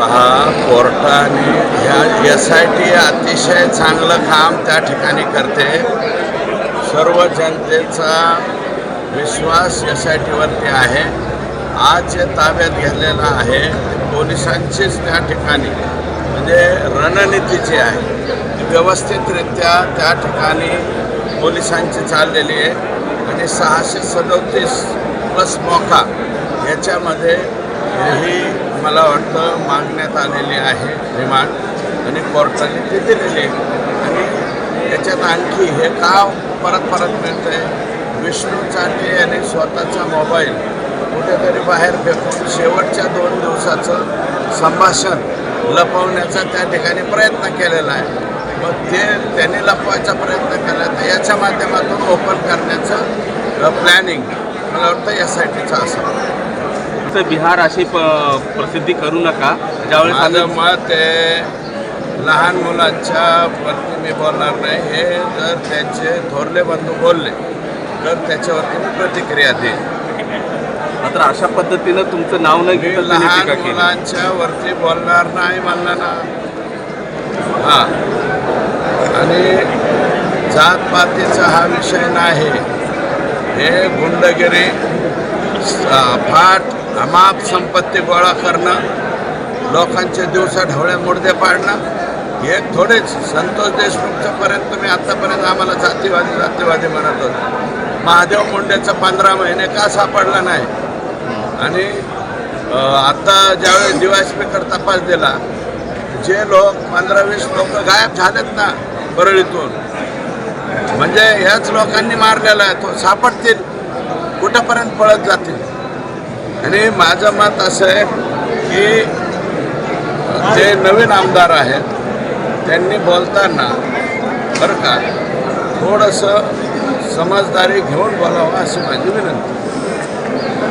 हा कोर्टाने ह्या एस आय टी अतिशय चांगलं काम त्या ठिकाणी करते. सर्व जनतेचा विश्वास एस आय टीवरती आहे. आज जे ताब्यात घेतलेलं आहे पोलिसांचीच त्या ठिकाणी म्हणजे रणनीतीची आहे. ती व्यवस्थितरित्या त्या ठिकाणी पोलिसांची चाललेली आहे. आणि सहाशे सदोतीस प्लस मोका याच्यामध्ये ही मला वाटतं मागण्यात आलेली आहे रिमांड आणि कोर्टाने ती दिलेली आणि याच्यात आणखी हे का परत परत मिळतं आहे विष्णू चांदे यांनी स्वतःचा मोबाईल कुठेतरी बाहेर फेकून शेवटच्या दोन दिवसाचं संभाषण लपवण्याचा त्या ठिकाणी प्रयत्न केलेला आहे. मग ते त्यांनी लपवायचा प्रयत्न केला तर याच्या माध्यमातून ओपन करण्याचं प्लॅनिंग मला वाटतं एस आय टीचं असं. फक्त बिहार अशी प प्रसिद्धी करू नका. ज्यावेळेस माझं आम्ही मत आहे लहान मुलांच्या वरती मी बोलणार नाही. हे जर त्यांचे थोरले बंधू बोलले तर त्याच्यावरती मी प्रतिक्रिया देईन. मात्र अशा पद्धतीनं तुमचं नाव न मी घेता त्यांनी लहान टीका केली. मुलांच्या वरती बोलणार नाही म्हणलं ना. हा. आणि जातपातीचा हा विषय नाही. हे गुंडगिरी स- फाट अमाप संपत्ती गोळा करणं लोकांचे दिवसा ढवळे मुडदे पाडणं हे थोडेच संतोष देशमुखच्या पर्यंत तुम्ही आतापर्यंत आम्हाला जातीवादी जातीवादी म्हणत होतो. महादेव मुंडेचा पंधरा महिने का सापडला नाही? आणि आत्ता आता ज्यावेळेस डिवाय स्पीकर तपास दिला जे लोक पंधरा वीस लोक गायब झालेत ना परळीतून म्हणजे ह्याच लोकांनी मारलेला आहे तो सापडतील कुठंपर्यंत पळत जातील? आणि माझं मत असं आहे की जे नवीन आमदार आहेत त्यांनी बोलताना बरं का थोडंसं समजदारी घेऊन बोलावं अशी माझी विनंती